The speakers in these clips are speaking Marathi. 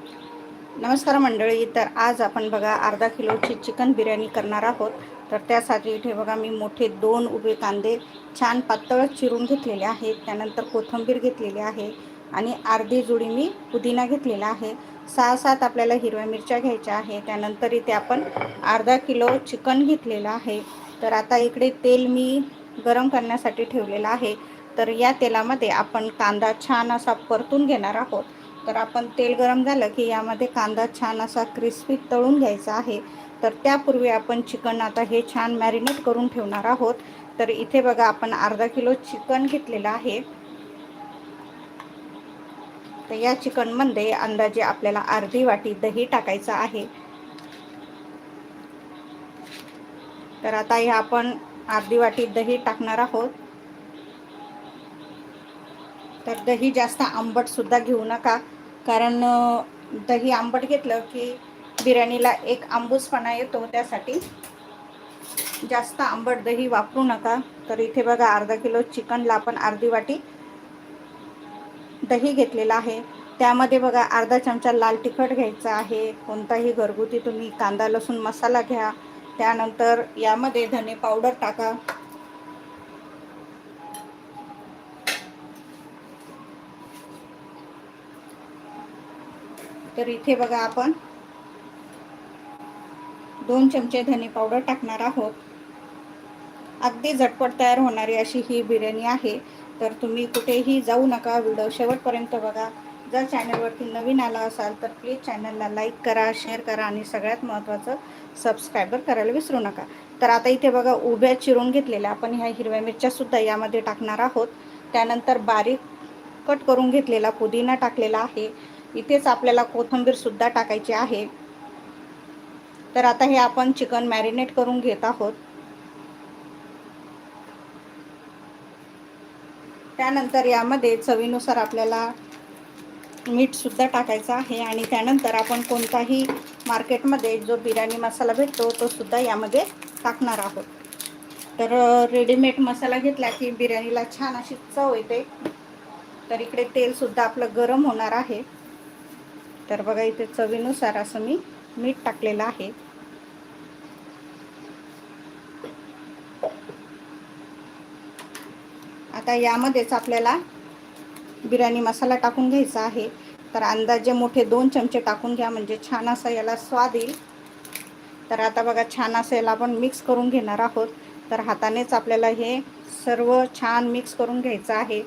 नमस्कार मंडळी तर आज आपण बघा अर्धा किलोची चिकन बिर्याणी करणार आहोत. तर त्यासाठी इथे बघा मी मोठे दोन उभे कांदे छान पातळ चिरून घेतलेले आहेत त्यानंतर कोथिंबीर घेतलेली आहे आणि अर्धी जुडी मी पुदिना घेतलेला आहे. सहा सात आपल्याला हिरव्या मिरच्या घ्यायच्या आहे त्यानंतर इथे आपण अर्धा किलो चिकन घेतलेलं आहे. तर आता इकडे तेल मी गरम करण्यासाठी ठेवलेलं आहे. तर या तेलामध्ये आपण कांदा छान असा परतून घेणार आहोत. तर आपण तेल गरम झालं की यामध्ये कांदा छान असा क्रिस्पी तळून घ्यायचा आहे. तर त्यापूर्वी आपण चिकन आता हे छान मॅरिनेट करून ठेवणार आहोत. तर इथे बघा आपण अर्धा किलो चिकन घेतलेलं आहे. तर या चिकनमध्ये अंदाजे आपल्याला अर्धी वाटी दही टाकायचं आहे. तर आता हे आपण अर्धी वाटी दही टाकणार आहोत. तर दही जास्त आंबटसुद्धा घेऊ नका. कारण दही आंबट घेतलं की बिर्याणीला एक आंबूसपणा येतो त्यासाठी. जास्त आंबट दही वापरू नका. तर इथे बघा अर्धा किलो चिकनला आपण अर्धी वाटी दही घेतलेलं आहे. त्यामध्ये बघा अर्धा चमचा लाल तिखट घ्यायचा आहे. कोणताही घरगुती तुम्ही कांदा लसूण मसाला घ्या. त्यानंतर यामध्ये धने पावडर टाका. तर इथे बघा आपण दोन चमचे धने पावडर टाकणार आहोत. अगदी झटपट तयार होणारी अशी ही बिर्याणी आहे. तर तुम्ही कुठेही जाऊ नका व्हिडिओ शेवटपर्यंत बघा. जर चॅनलवरती नवीन आला असाल तर प्लीज चॅनलला लाईक करा शेअर करा आणि सगळ्यात महत्त्वाचं सबस्क्रायबर करायला विसरू नका. तर आता इथे बघा उभ्या चिरून घेतलेल्या आपण ह्या हिरव्या मिरच्यासुद्धा यामध्ये टाकणार आहोत. त्यानंतर बारीक कट करून घेतलेला पुदिना टाकलेला आहे. इथेच आपल्याला कोथिंबीरसुद्धा टाकायची आहे. तर आता हे आपण चिकन मॅरिनेट करून घेत आहोत. त्यानंतर यामध्ये चवीनुसार आपल्याला मीठसुद्धा टाकायचं आहे आणि त्यानंतर आपण कोणताही मार्केटमध्ये जो बिर्याणी मसाला भेटतो तो सुद्धा यामध्ये टाकणार आहोत. तर रेडीमेड मसाला घेतला की बिर्याणीला छान अशी चव येते. तर इकडे तेलसुद्धा आपलं गरम होणार आहे. तर बघा इथे चवीनुसार असं मी मीठ टाकलेलं आहे. आता यामध्येच आपल्याला बिर्याणी मसाला टाकून घ्यायचा आहे. तर अंदाजे मोठे दोन चमचे टाकून घ्या म्हणजे छान असं याला स्वाद येईल. तर आता बघा छान असं याला आपण मिक्स करून घेणार आहोत. तर हातानेच आपल्याला हे सर्व छान मिक्स करून घ्यायचं आहे.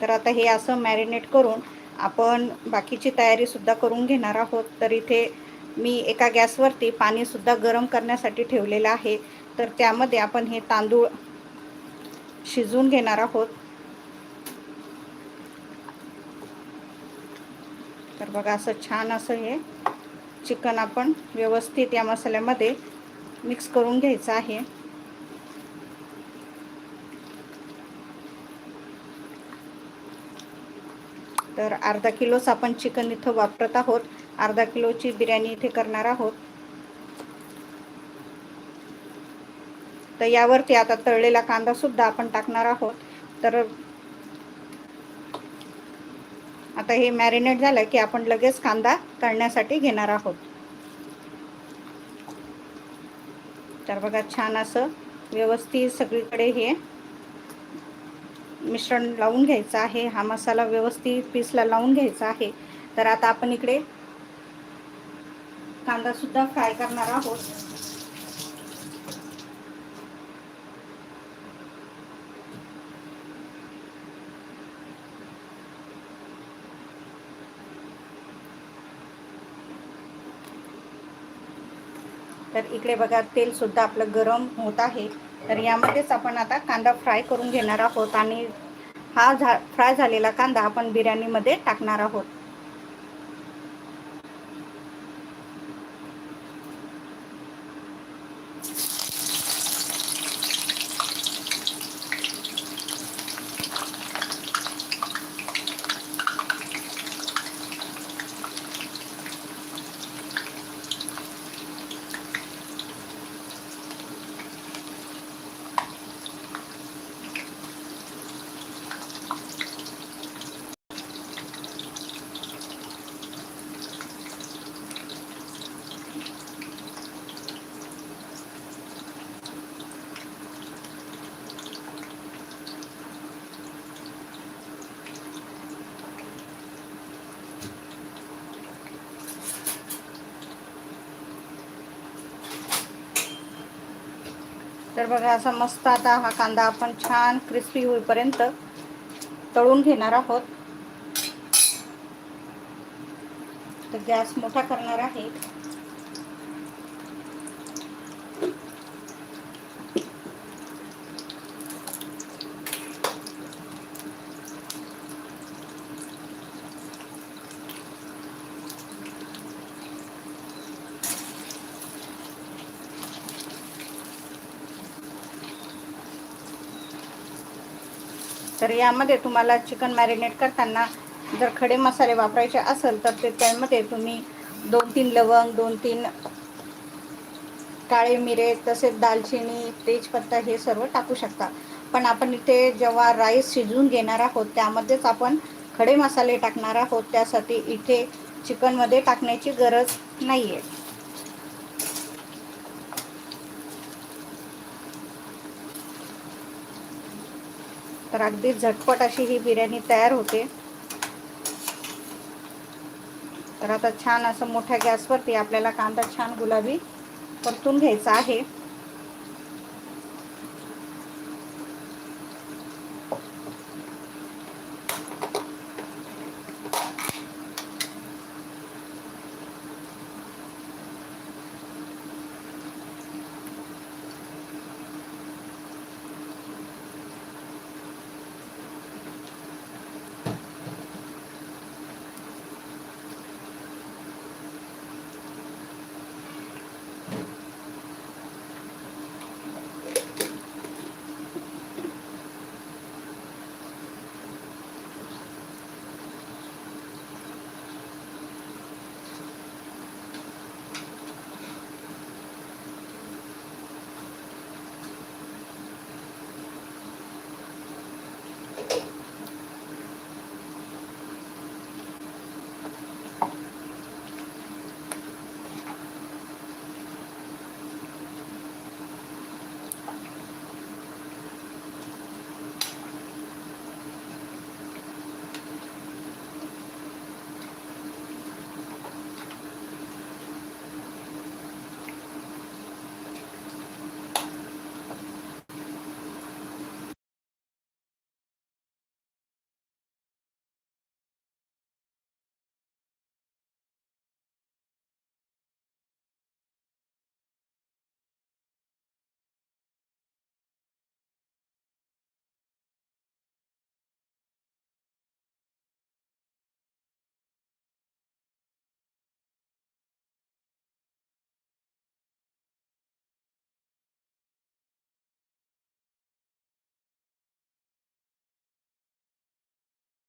तर आता हे असं मॅरिनेट करून आपण बाकीची तयारीसुद्धा करून घेणार आहोत. तर इथे मी एका गॅसवरती पाणीसुद्धा गरम करण्यासाठी ठेवलेलं आहे. तर त्यामध्ये आपण हे तांदूळ शिजवून घेणार आहोत. तर बघा असं छान असं हे चिकन आपण व्यवस्थित या मसाल्यामध्ये मिक्स करून घ्यायचं आहे. तर अर्धा किलोच आपण चिकन इथं वापरत आहोत. अर्धा किलोची बिर्याणी इथे करणार आहोत. तर यावरती आता तळलेला कांदा सुद्धा आपण टाकणार आहोत. तर आता हे मॅरिनेट झालं की आपण लगेच कांदा तळण्यासाठी घेणार आहोत. तर बघा छान असं व्यवस्थित सगळीकडे हे मिश्रण लावून घ्यायचं आहे. हा मसाला व्यवस्थित पीसला लावून घ्यायचा आहे. तर आता आपण इकडे कांदासुद्धा फ्राय करणार आहोत. तर इकडे बघा तेलसुद्धा आपलं गरम होत आहे. तर यामध्येच आपण आता कांदा फ्राय करून घेणार आहोत आणि हा झा फ्राय झालेला कांदा आपण बिर्याणीमध्ये टाकणार आहोत. तर बघा असा मस्त आता हा कांदा आपण छान क्रिस्पी होईपर्यंत तळून घेणार आहोत. तर गॅस मोठा करणार आहे. तर यामध्ये तुम्हाला चिकन मॅरिनेट करताना जर खडे मसाले वापरायचे असेल तर ते त्यामध्ये तुम्ही दोन तीन लवंग दोन तीन काळे मिरे तसेच दालचिनी तेजपत्ता हे सर्व टाकू शकता. पण आपण इथे जेव्हा राईस शिजवून घेणार आहोत त्यामध्येच आपण खडे मसाले टाकणार आहोत. त्यासाठी इथे चिकनमध्ये टाकण्याची गरज नाही आहे तर अगदी झटपट अशी ही बिर्याणी तयार होते. तर आता छान असं मोठ्या गॅसवरती आपल्याला कांदा छान गुलाबी परतून घ्यायचा आहे.